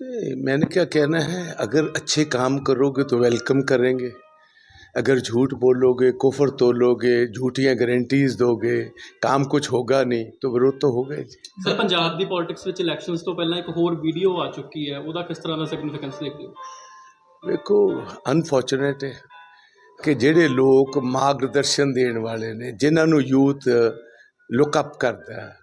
ए, मैंने क्या कहना है अगर अच्छे काम करोगे तो वेलकम करेंगे अगर झूठ बोलोगे कुफर तोलोगे झूठियाँ गारंटीज दोगे काम कुछ होगा नहीं तो विरोध तो होगा ही ਸਰ ਪੰਜਾਬ ਦੀ ਪੋਲਿਟਿਕਸ ਵਿੱਚ ਇਲੈਕਸ਼ਨਸ ਤੋਂ ਪਹਿਲਾਂ ਇੱਕ ਹੋਰ ਵੀਡੀਓ ਆ ਚੁੱਕੀ ਹੈ ਉਹਦਾ ਕਿਸ ਤਰ੍ਹਾਂ ਦਾ ਸਿਗਨੀਫੀਕੈਂਸ ਦੇਖਦੇ ਹੋ ਵੇਖੋ ਅਨਫੋਰਚੂਨੇਟ ਹੈ ਕਿ ਜਿਹੜੇ ਲੋਕ ਮਾਰਗਦਰਸ਼ਨ ਦੇਣ ਵਾਲੇ ਨੇ ਜਿਨ੍ਹਾਂ ਨੂੰ ਯੂਥ ਲੁੱਕ ਅਪ ਕਰਦਾ ਹੈ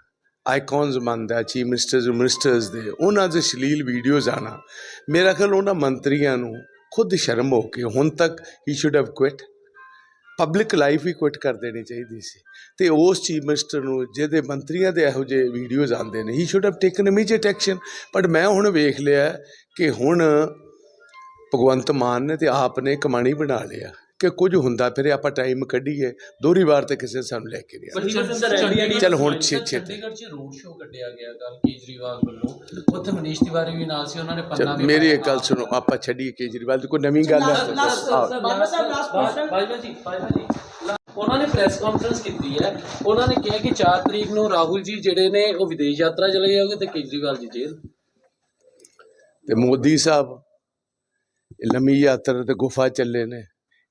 ਆਈਕਨਸ ਮੰਨਦਾ, ਚੀਫ ਮਿਨਿਸਟਰਸ ਮਿਨਿਸਟਰਸ ਦੇ, ਉਹਨਾਂ ਦੇ ਸ਼ਲੀਲ ਵੀਡੀਓਜ਼ ਆਣਾ। ਮੇਰਾ ਖਿਆਲ ਉਹਨਾਂ ਮੰਤਰੀਆਂ ਨੂੰ ਖੁਦ ਸ਼ਰਮ ਹੋ ਕੇ ਹੁਣ ਤੱਕ he should have quit public life he quit ਕਰ ਦੇਣੀ ਚਾਹੀਦੀ ਸੀ। ਤੇ ਉਸ ਚੀਫ ਮਿਨਿਸਟਰ ਨੂੰ ਜਿਹਦੇ ਮੰਤਰੀਆਂ ਦੇ ਇਹੋ ਜਿਹੇ ਵੀਡੀਓਜ਼ ਆਉਂਦੇ ਨੇ he should have taken immediate action but ਮੈਂ ਹੁਣ ਵੇਖ ਲਿਆ ਕਿ ਹੁਣ ਭਗਵੰਤ ਮਾਨ ਨੇ ਤੇ ਆਪ ਨੇ ਕਮਾਣੀ ਬਣਾ ਲਿਆ। ਕਿ ਕੁਝ ਹੁੰਦਾ ਫਿਰ ਆਪਾਂ ਟਾਈਮ ਕੱਢੀਏ। ਦੋਹਰੀ ਵਾਰ ਤੇ ਕਿਸੇ ਨੇ ਸਾਨੂੰ ਲੈ ਕੇ ਨਹੀਂ ਚੱਲ ਹੁਣ ਛੇ ਛੇ ਚੰਡੀਗੜ੍ਹ 'ਚ ਰੋਡ ਸ਼ੋਅ ਕੱਢਿਆ ਗਿਆ ਕੱਲ ਕੇਜਰੀਵਾਲ ਵੱਲੋਂ। ਉੱਥੇ ਮਨੀਸ਼ ਤਿਵਾਰੀ ਵੀ ਨਾਲ ਸੀ ਉਹਨਾਂ ਨੇ ਪੰਨਾ ਚੱਲ ਵੀ ਮੇਰੀ। ਇੱਕ ਗੱਲ ਸੁਣੋ ਆਪਾਂ ਛੱਡੀਏ ਕੇਜਰੀਵਾਲ ਦੀ ਕੋਈ ਨਵੀਂ ਗੱਲ ਹੈ ਬਾਜਵਾ ਜੀ ਬਾਜਵਾ ਜੀ। ਉਹਨਾਂ ਨੇ ਪ੍ਰੈਸ ਕਾਨਫਰੰਸ ਕੀਤੀ ਹੈ। ਉਹਨਾਂ ਨੇ ਕਿਹਾ ਕਿ 4 ਤਰੀਕ ਨੂੰ ਰਾਹੁਲ ਜੀ ਜਿਹੜੇ ਨੇ ਉਹ ਵਿਦੇਸ਼ ਯਾਤਰਾ ਚਲੇ ਜਾਓਗੇ ਤੇ ਕੇਜਰੀਵਾਲ ਜੀ ਜੇਲ੍ਹ। ਤੇ ਮੋਦੀ ਸਾਹਿਬ ਇਹ ਲੰਮੀ ਯਾਤਰਾ ਤੇ ਗੁਫਾ ਚੱਲੇ ਨੇ।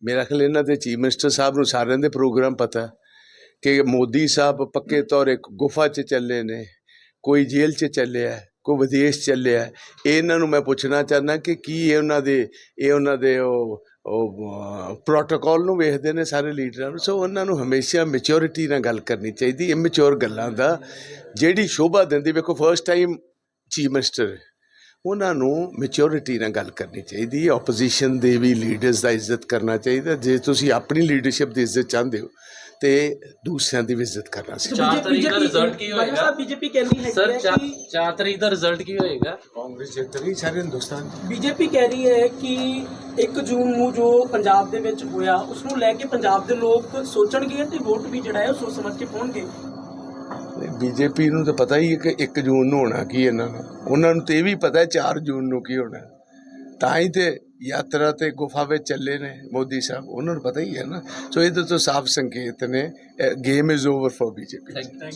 ਮੇਰਾ ਖਿਆਲ ਇਹਨਾਂ ਦੇ ਚੀਫ ਮਿਨਿਸਟਰ ਸਾਹਿਬ ਨੂੰ ਸਾਰਿਆਂ ਦੇ ਪ੍ਰੋਗਰਾਮ ਪਤਾ ਕਿ ਮੋਦੀ ਸਾਹਿਬ ਪੱਕੇ ਤੌਰ ਇੱਕ ਗੁਫਾ 'ਚ ਚੱਲੇ ਨੇ ਕੋਈ ਜੇਲ੍ਹ 'ਚ ਚੱਲਿਆ ਕੋਈ ਵਿਦੇਸ਼ ਚੱਲਿਆ ਇਹ ਇਹਨਾਂ ਨੂੰ ਮੈਂ ਪੁੱਛਣਾ ਚਾਹੁੰਦਾ ਕਿ ਕੀ ਇਹ ਉਹਨਾਂ ਦੇ ਇਹ ਉਹਨਾਂ ਦੇ ਉਹ ਉਹ ਪ੍ਰੋਟੋਕਾਲ ਨੂੰ ਵੇਖਦੇ ਨੇ ਸਾਰੇ ਲੀਡਰਾਂ ਨੂੰ ਸੋ ਉਹਨਾਂ ਨੂੰ ਹਮੇਸ਼ਾ ਮੈਚੁਰਿਟੀ ਨਾਲ ਗੱਲ ਕਰਨੀ ਚਾਹੀਦੀ ਇਮੈਚੁਰ ਗੱਲਾਂ ਦਾ ਜਿਹੜੀ ਸ਼ੋਭਾ ਦਿੰਦੀ ਵੇਖੋ ਫਰਸਟ ਟਾਈਮ ਚੀਫ ਮਿਨਿਸਟਰ ਉਹਨਾਂ ਨੂੰ ਮੈਚੁਰਿਟੀ ਨਾਲ ਗੱਲ ਕਰਨੀ ਚਾਹੀਦੀ ਹੈ ਆਪੋਜੀਸ਼ਨ ਦੇ ਵੀ ਲੀਡਰਸ ਦਾ ਇੱਜ਼ਤ ਕਰਨਾ ਚਾਹੀਦਾ ਜੇ ਤੁਸੀਂ ਆਪਣੀ ਲੀਡਰਸ਼ਿਪ ਦੀ ਇੱਜ਼ਤ ਚਾਹੁੰਦੇ ਹੋ ਤੇ ਦੂਸਰਿਆਂ ਦੀ ਵੀ ਇੱਜ਼ਤ ਕਰਨਾ ਸੀ। ਚਾਰ ਤਰੀਕ ਦਾ ਰਿਜ਼ਲਟ ਕੀ ਹੋਏਗਾ ਸਾਹਿਬ ਬੀਜੇਪੀ ਕਹਿੰਦੀ ਹੈ ਸਰ ਕਿ 4 ਤਰੀਕ ਦਾ ਰਿਜ਼ਲਟ ਕੀ ਹੋਏਗਾ? ਕਾਂਗਰਸ ਜਿੱਤ ਰਹੀ ਸਾਰੇ ਹਿੰਦੁਸਤਾਨ। ਬੀਜੇਪੀ ਕਹਿ ਰਹੀ ਹੈ ਕਿ 1 ਜੂਨ ਨੂੰ ਜੋ ਪੰਜਾਬ ਦੇ ਵਿੱਚ ਹੋਇਆ ਉਸ ਨੂੰ ਲੈ ਕੇ ਪੰਜਾਬ ਦੇ ਲੋਕ ਸੋਚਣਗੇ ਤੇ ਵੋਟ ਵੀ ਜਿਹੜਾ ਹੈ ਉਹ ਸੋਚ ਸਮਝ ਕੇ ਪਾਉਣਗੇ। ਬੀਜੇਪੀ ਨੂੰ ਤਾਂ ਪਤਾ ਹੀ ਹੈ ਕਿ 1 ਜੂਨ ਨੂੰ ਹੋਣਾ ਕੀ ਇਹਨਾਂ ਨੂੰ। ਉਹਨਾਂ ਨੂੰ ਤੇ ਇਹ ਵੀ ਪਤਾ ਹੈ 4 ਜੂਨ ਨੂੰ ਕੀ ਹੋਣਾ। ਤਾਂ ਹੀ ਤੇ ਯਾਤਰਾ ਤੇ ਗੁਫਾ ਵਿੱਚ ਚੱਲੇ ਨੇ ਮੋਦੀ ਸਾਹਿਬ। ਉਹਨਾਂ ਨੂੰ ਪਤਾ ਹੀ ਹੈ ਨਾ। ਸੋ ਇਹਦੇ ਤੋਂ ਸਾਫ਼ ਸੰਕੇਤ ਨੇ game is over for BJP thank you